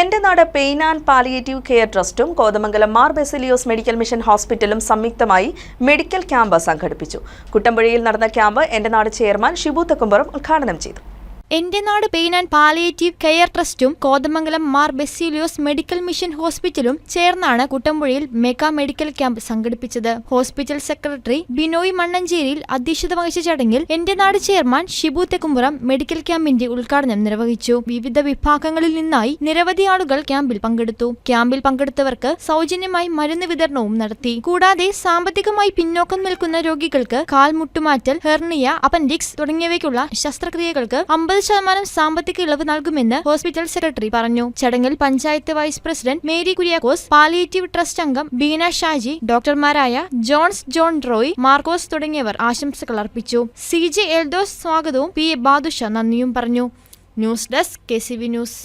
എന്റെ നാട് pain and palliative care ട്രസ്റ്റും കോതമംഗലം മാർ ബെസിലിയോസ് മെഡിക്കൽ മിഷൻ ഹോസ്പിറ്റലും സംയുക്തമായി മെഡിക്കൽ ക്യാമ്പ് സംഘടിപ്പിച്ചു. കുട്ടമ്പുഴയിൽ നടന്ന ക്യാമ്പ് എന്റെ നാട് ചെയർമാൻ ഷിബു തെക്കുംപുറം ഉദ്ഘാടനം ചെയ്തു. എന്റെ നാട് പെയിൻ ആൻഡ് പാലിയേറ്റീവ് കെയർ ട്രസ്റ്റും കോതമംഗലം മാർ ബെസിലിയോസ് മെഡിക്കൽ മിഷൻ ഹോസ്പിറ്റലും ചേർന്നാണ് കുട്ടമ്പുഴയിൽ മെഗാ മെഡിക്കൽ ക്യാമ്പ് സംഘടിപ്പിച്ചത്. ഹോസ്പിറ്റൽ സെക്രട്ടറി ബിനോയ് മണ്ണഞ്ചേരിയിൽ അധ്യക്ഷത വഹിച്ച ചടങ്ങിൽ എന്റെ നാട് ചെയർമാൻ ഷിബു തെക്കുംപുറം മെഡിക്കൽ ക്യാമ്പിന്റെ ഉദ്ഘാടനം നിർവഹിച്ചു. വിവിധ വിഭാഗങ്ങളിൽ നിന്നായി നിരവധി ആളുകൾ ക്യാമ്പിൽ പങ്കെടുത്തു. ക്യാമ്പിൽ പങ്കെടുത്തവർക്ക് സൗജന്യമായി മരുന്ന് വിതരണവും നടത്തി. കൂടാതെ സാമ്പത്തികമായി പിന്നോക്കം നിൽക്കുന്ന രോഗികൾക്ക് കാൽമുട്ടുമാറ്റൽ ഹെർണിയ അപ്പൻഡിക്സ് തുടങ്ങിയവയ്ക്കുള്ള ശസ്ത്രക്രിയകൾക്ക് അമ്പത് ശതമാനം സാമ്പത്തിക ഇളവ് നൽകുമെന്ന് ഹോസ്പിറ്റൽ സെക്രട്ടറി പറഞ്ഞു. ചടങ്ങിൽ panchayat vice president Mary Kuriakose palliative trust അംഗം ബീന ഷാജി ഡോക്ടർമാരായ ജോൺസ് ജോൺ റോയ് മാർക്കോസ് തുടങ്ങിയവർ ആശംസകൾ അർപ്പിച്ചു. സി ജെ എൽദോസ് സ്വാഗതവും പി എ ബാദുഷ നന്ദിയും പറഞ്ഞു. News desk K C V news.